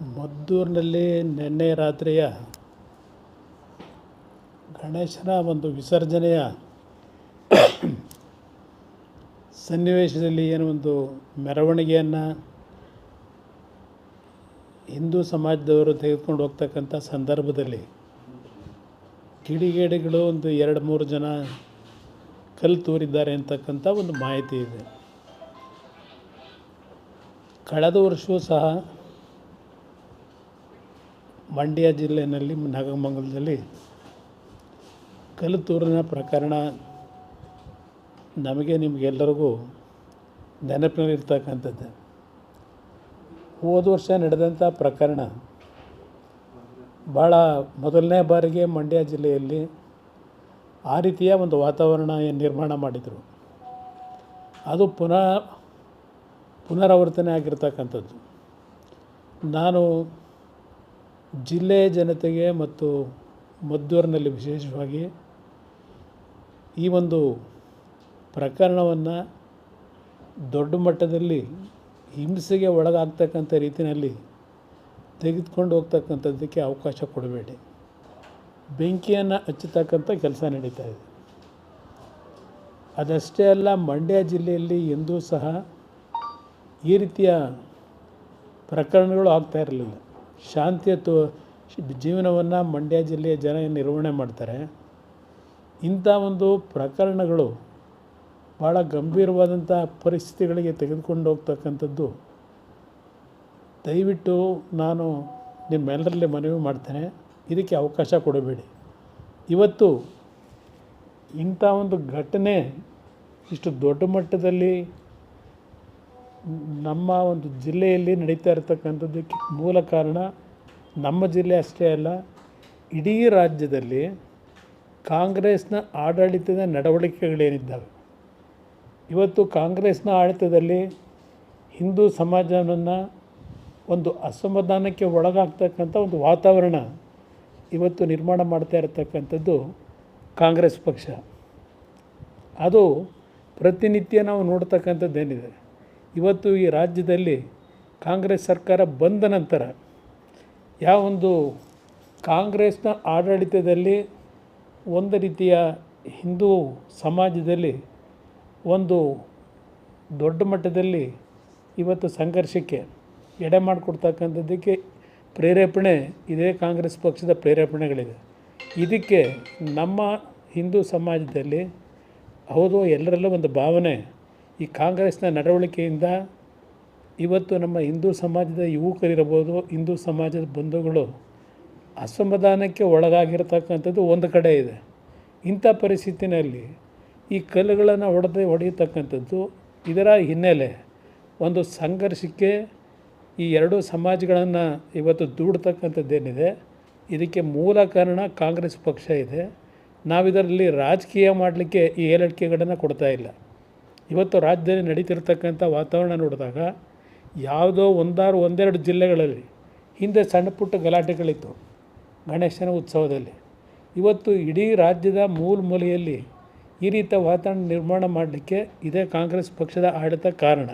ಮದ್ದೂರಿನಲ್ಲಿ ನಿನ್ನೆ ರಾತ್ರಿಯ ಗಣೇಶನ ಒಂದು ವಿಸರ್ಜನೆಯ ಸನ್ನಿವೇಶದಲ್ಲಿ ಏನು ಒಂದು ಮೆರವಣಿಗೆಯನ್ನು ಹಿಂದೂ ಸಮಾಜದವರು ತೆಗೆದುಕೊಂಡು ಹೋಗ್ತಕ್ಕಂಥ ಸಂದರ್ಭದಲ್ಲಿ ಕಿಡಿಗೇಡಿಗಳು ಒಂದು ಎರಡು ಮೂರು ಜನ ಕಲ್ಲು ತೂರಿದ್ದಾರೆ ಅಂತಕ್ಕಂಥ ಒಂದು ಮಾಹಿತಿ ಇದೆ. ಕಳೆದ ವರ್ಷವೂ ಸಹ ಮಂಡ್ಯ ಜಿಲ್ಲೆಯಲ್ಲಿ, ನಾಗಮಂಗಲದಲ್ಲಿ ಕಲ್ಲುತೂರಿನ ಪ್ರಕರಣ ನಮಗೆ ನಿಮಗೆಲ್ಲರಿಗೂ ನೆನಪಿನಲ್ಲಿರ್ತಕ್ಕಂಥದ್ದು ಹೋದ ವರ್ಷ ನಡೆದಂಥ ಪ್ರಕರಣ ಭಾಳ ಮೊದಲನೇ ಬಾರಿಗೆ ಮಂಡ್ಯ ಜಿಲ್ಲೆಯಲ್ಲಿ ಆ ರೀತಿಯ ಒಂದು ವಾತಾವರಣ ನಿರ್ಮಾಣ ಮಾಡಿದರು. ಅದು ಪುನಃ ಪುನರಾವರ್ತನೆ ಆಗಿರ್ತಕ್ಕಂಥದ್ದು. ನಾನು ಜಿಲ್ಲೆಯ ಜನತೆಗೆ ಮತ್ತು ಮದ್ದೂರಿನಲ್ಲಿ ವಿಶೇಷವಾಗಿ ಈ ಒಂದು ಪ್ರಕರಣವನ್ನು ದೊಡ್ಡ ಮಟ್ಟದಲ್ಲಿ ಹಿಂಸೆಗೆ ಒಳಗಾಗ್ತಕ್ಕಂಥ ರೀತಿಯಲ್ಲಿ ತೆಗೆದುಕೊಂಡು ಹೋಗ್ತಕ್ಕಂಥದ್ದಕ್ಕೆ ಅವಕಾಶ ಕೊಡಬೇಡಿ. ಬೆಂಕಿಯನ್ನು ಹಚ್ಚತಕ್ಕಂಥ ಕೆಲಸ ನಡೀತಾ ಇದೆ. ಅದಷ್ಟೇ ಅಲ್ಲ, ಮಂಡ್ಯ ಜಿಲ್ಲೆಯಲ್ಲಿ ಎಂದೂ ಸಹ ಈ ರೀತಿಯ ಪ್ರಕರಣಗಳು ಆಗ್ತಾ ಇರಲಿಲ್ಲ. ಶಾಂತಿಯ ತೋ ಜೀವನವನ್ನು ಮಂಡ್ಯ ಜಿಲ್ಲೆಯ ಜನ ನಿರ್ವಹಣೆ ಮಾಡ್ತಾರೆ. ಇಂಥ ಒಂದು ಪ್ರಕರಣಗಳು ಭಾಳ ಗಂಭೀರವಾದಂಥ ಪರಿಸ್ಥಿತಿಗಳಿಗೆ ತೆಗೆದುಕೊಂಡು ಹೋಗ್ತಕ್ಕಂಥದ್ದು. ದಯವಿಟ್ಟು ನಾನು ನಿಮ್ಮೆಲ್ಲರಲ್ಲಿ ಮನವಿ ಮಾಡ್ತೇನೆ. ಇದಕ್ಕೆ ಅವಕಾಶ ಕೊಡಬೇಡಿ. ಇವತ್ತು ಇಂಥ ಒಂದು ಘಟನೆ ಇಷ್ಟು ದೊಡ್ಡ ಮಟ್ಟದಲ್ಲಿ ನಮ್ಮ ಒಂದು ಜಿಲ್ಲೆಯಲ್ಲಿ ನಡೀತಾ ಇರತಕ್ಕಂಥದ್ದಕ್ಕೆ ಮೂಲ ಕಾರಣ ನಮ್ಮ ಜಿಲ್ಲೆ ಅಷ್ಟೇ ಅಲ್ಲ, ಇಡೀ ರಾಜ್ಯದಲ್ಲಿ ಕಾಂಗ್ರೆಸ್ನ ಆಡಳಿತದ ನಡವಳಿಕೆಗಳೇನಿದ್ದಾವೆ? ಇವತ್ತು ಕಾಂಗ್ರೆಸ್ನ ಆಡಳಿತದಲ್ಲಿ ಹಿಂದೂ ಸಮಾಜವನ್ನು ಒಂದು ಅಸಮಾಧಾನಕ್ಕೆ ಒಳಗಾಗ್ತಕ್ಕಂಥ ಒಂದು ವಾತಾವರಣ ಇವತ್ತು ನಿರ್ಮಾಣ ಮಾಡ್ತಾ ಇರತಕ್ಕಂಥದ್ದು ಕಾಂಗ್ರೆಸ್ ಪಕ್ಷ. ಅದು ಪ್ರತಿನಿತ್ಯ ನಾವು ನೋಡ್ತಕ್ಕಂಥದ್ದೇನಿದೆ? ಇವತ್ತು ಈ ರಾಜ್ಯದಲ್ಲಿ ಕಾಂಗ್ರೆಸ್ ಸರ್ಕಾರ ಬಂದ ನಂತರ ಯಾವೊಂದು ಕಾಂಗ್ರೆಸ್ನ ಆಡಳಿತದಲ್ಲಿ ಒಂದು ರೀತಿಯ ಹಿಂದೂ ಸಮಾಜದಲ್ಲಿ ಒಂದು ದೊಡ್ಡ ಮಟ್ಟದಲ್ಲಿ ಇವತ್ತು ಸಂಘರ್ಷಕ್ಕೆ ಎಡೆ ಮಾಡಿಕೊಡ್ತಕ್ಕಂಥದ್ದಕ್ಕೆ ಪ್ರೇರೇಪಣೆ, ಇದೇ ಕಾಂಗ್ರೆಸ್ ಪಕ್ಷದ ಪ್ರೇರೇಪಣೆಗಳಿದೆ. ಇದಕ್ಕೆ ನಮ್ಮ ಹಿಂದೂ ಸಮಾಜದಲ್ಲಿ ಹೌದು, ಎಲ್ಲರಲ್ಲೂ ಒಂದು ಭಾವನೆ ಈ ಕಾಂಗ್ರೆಸ್ನ ನಡವಳಿಕೆಯಿಂದ ಇವತ್ತು ನಮ್ಮ ಹಿಂದೂ ಸಮಾಜದ ಯುವಕರಿರ್ಬೋದು, ಹಿಂದೂ ಸಮಾಜದ ಬಂಧುಗಳು ಅಸಮಾಧಾನಕ್ಕೆ ಒಳಗಾಗಿರ್ತಕ್ಕಂಥದ್ದು ಒಂದು ಕಡೆ ಇದೆ. ಇಂಥ ಪರಿಸ್ಥಿತಿನಲ್ಲಿ ಈ ಕಲ್ಲುಗಳನ್ನು ಹೊಡೆದೇ ಹೊಡೆಯತಕ್ಕಂಥದ್ದು ಇದರ ಹಿನ್ನೆಲೆ ಒಂದು ಸಂಘರ್ಷಕ್ಕೆ ಈ ಎರಡೂ ಸಮಾಜಗಳನ್ನು ಇವತ್ತು ದೂಡ್ತಕ್ಕಂಥದ್ದೇನಿದೆ. ಇದಕ್ಕೆ ಮೂಲ ಕಾರಣ ಕಾಂಗ್ರೆಸ್ ಪಕ್ಷ ಇದೆ. ನಾವಿದರಲ್ಲಿ ರಾಜಕೀಯ ಮಾಡಲಿಕ್ಕೆ ಈ ಹೇಳಿಕೆಗಳನ್ನು ಕೊಡ್ತಾ ಇಲ್ಲ. ಇವತ್ತು ರಾಜ್ಯದಲ್ಲಿ ನಡೀತಿರ್ತಕ್ಕಂಥ ವಾತಾವರಣ ನೋಡಿದಾಗ ಯಾವುದೋ ಒಂದಾರು ಒಂದೆರಡು ಜಿಲ್ಲೆಗಳಲ್ಲಿ ಹಿಂದೆ ಸಣ್ಣ ಪುಟ್ಟ ಗಲಾಟೆಗಳಿತ್ತು ಗಣೇಶನ ಉತ್ಸವದಲ್ಲಿ. ಇವತ್ತು ಇಡೀ ರಾಜ್ಯದ ಮೂಲ ಮೂಲೆಯಲ್ಲಿ ಈ ರೀತಿಯ ವಾತಾವರಣ ನಿರ್ಮಾಣ ಮಾಡಲಿಕ್ಕೆ ಇದೇ ಕಾಂಗ್ರೆಸ್ ಪಕ್ಷದ ಆಡಳಿತ ಕಾರಣ.